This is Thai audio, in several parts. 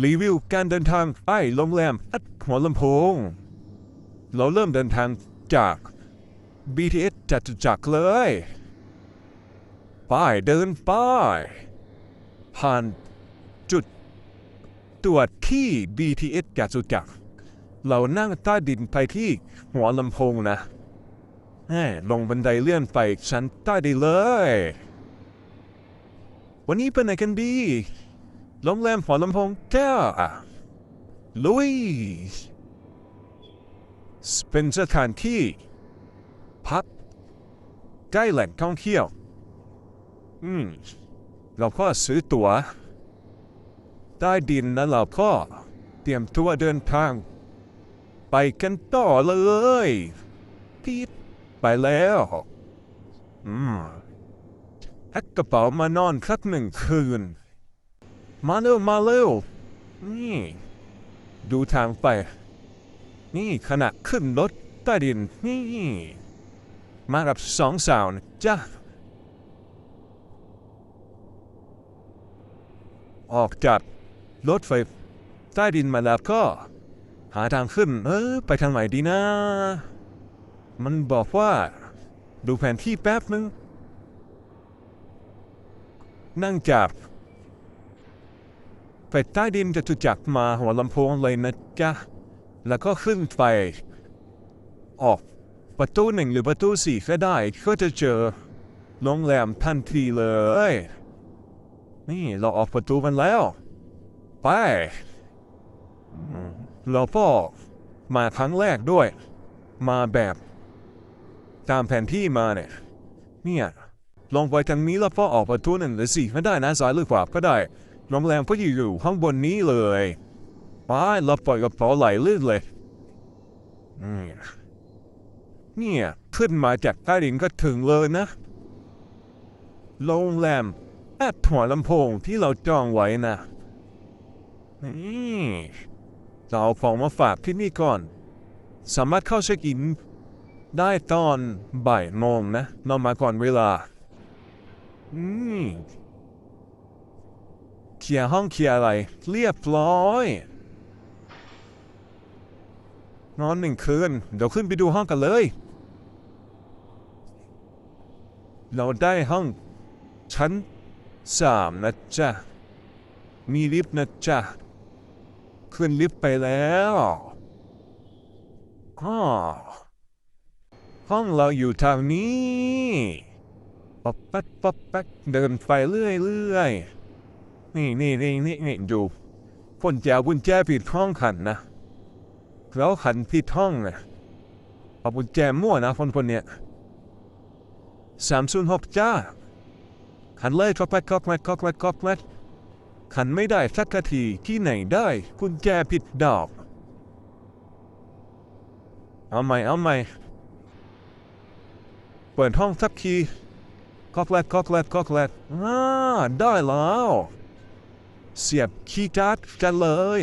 รีวิวการเดินทางไปโรงแรมอัดหัวลำโพง เราเริ่มเดินทางจาก BTS จตุจักรเลยไปเดินไปผ่านจุด ตรวจที่ BTS จตุจักรเรานั่งใต้ดินไปที่หัวลำโพงนะลงบันไดเลื่อนไปชั้นใต้ดินเลย วันนี้เป็นไหนกันดี โรงแรมหัวลำโพงแก้วอะลุยเป็นสถานที่ พักใกล้แหล่งท่องเที่ยว อืม เราก็ซื้อตั๋วใต้ดินแล้วเราก็เตรียมตัวเดินทาง ไปกันต่อเลยพีดไปแล้ว อืมแพ็คกระเป๋ามานอนสักหนึ่งคืน มาเร็วมาเร็วนี่ ดูทางไป นี่ขณะขึ้นรถใต้ดินนี่ มากับสองสาวนะจ้ะออกจากรถไฟใต้ดินมาแล้วก็ หาทางขึ้น เออ ไปทางไหนดีนะ มันบอกว่า ดูแผนที่แป๊บนึง นั่งจาก ไปใต้ดินจะตุจักรมาหัวลำโพงเลยนะจ๊ะ แล้วก็ขึ้นไปออกประตูหนึ่งหรือประตูสี่ก็ได้ ก็จะเจอโรงแรมทันทีเลย นี่เราออกประตูมันแล้ว ไป เราก็มาครั้งแรกด้วย มาแบบตามแผนที่มาเนี่ยเนี่ยลงไปทางนี้แล้วก็ออกประตูหนึ่งหรือสี่ก็ได้นะซ้ายหรือขวาก็ได้ โรงแรมก็อยู่ข้างบนนี้เลยไปเราปล่อยกระเป๋าไหลลื่นเลยเนี่ยขึ้นมาจากใต้ดินก็ถึงเลยนะ โรงแรมแอดหัวลำโพงที่เราจองไว้นะนี่เราเอาของมาฝากที่นี่ก่อน สามารถเข้าเช็คอินได้ตอนบ่ายโมงนะนอนมาก่อนเวลา อืม เคลียร์ห้องเคลียร์อะไร เรียบร้อย นอนหนึ่งคืน เดี๋ยวขึ้นไปดูห้องกันเลย เราได้ห้อง ชั้นสามนะจ๊ะ มีลิฟต์นะจ๊ะ ขึ้นลิฟต์ไปแล้วห้องเราอยู่ทางนี้ ป๊อปแป๊ดป๊อปแป๊ดเดินไปเรื่อยเรื่อย นี่นี่นี่นี่นี่ดูคนแจกุญแจผิดห้องขันนะแล้วขันผิดห้องนะเอากุญแจมั่วนะคนคนเนี้ยสามศูนย์หกจ้าขันเลยก๊อกแมทก๊อกแมทกอกแมทกอกแมทขันไม่ได้สักทีที่ไหนได้กุญแจผิดดอกเอาใหม่เอาใหม่เปิดห้องสักทีก๊อกแมทก๊อกแมทก๊อกแมทอ่าได้แล้ว เสียบคีย์การ์ดกันเลย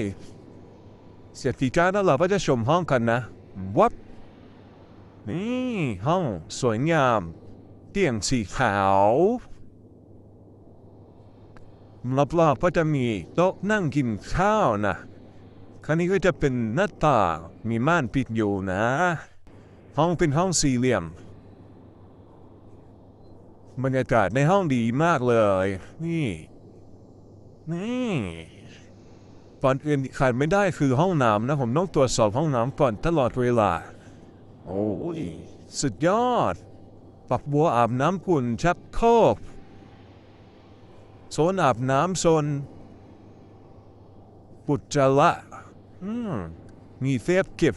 เสียบคีย์การ์ดแล้วเราก็จะชมห้องกันนะวับนี่ห้องสวยงาม เตียงสีขาวรอบๆก็จะมีโต๊ะนั่งกินข้าวนะครั้นี้ก็จะเป็นหน้าต่างมีม่านปิดอยู่นะ ห้องเป็นห้องสี่เหลี่ยมบรรยากาศในห้องดีมากเลย นี่ นี่ก่อนอื่นขาดไม่ได้คือห้องน้ำนะ ผมต้องตรวจสอบห้องน้ำก่อนตลอดเวลา โอ้ย สุดยอด ปักบัวอาบน้ำขุ่นชักโครกโซนอาบน้ำโซน ปุจจาระอืมมีเซฟเก็บ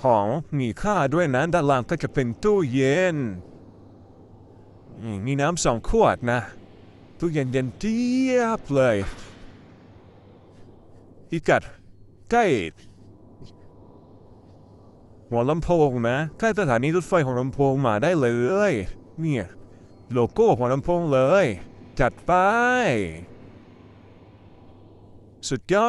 ของมีค่าด้วยนะด้านล่างก็จะเป็นตู้เย็นอืมมีน้ำสองขวดนะ ตู้เย็นเย็นเจี๊ยบเลยพิกัดใกล้หัวลำโพงนะใกล้สถานีรถไฟของลำโพงมาได้เลยเนี่ยโลโก้ของลำโพงเลย จัดไป สุดยอด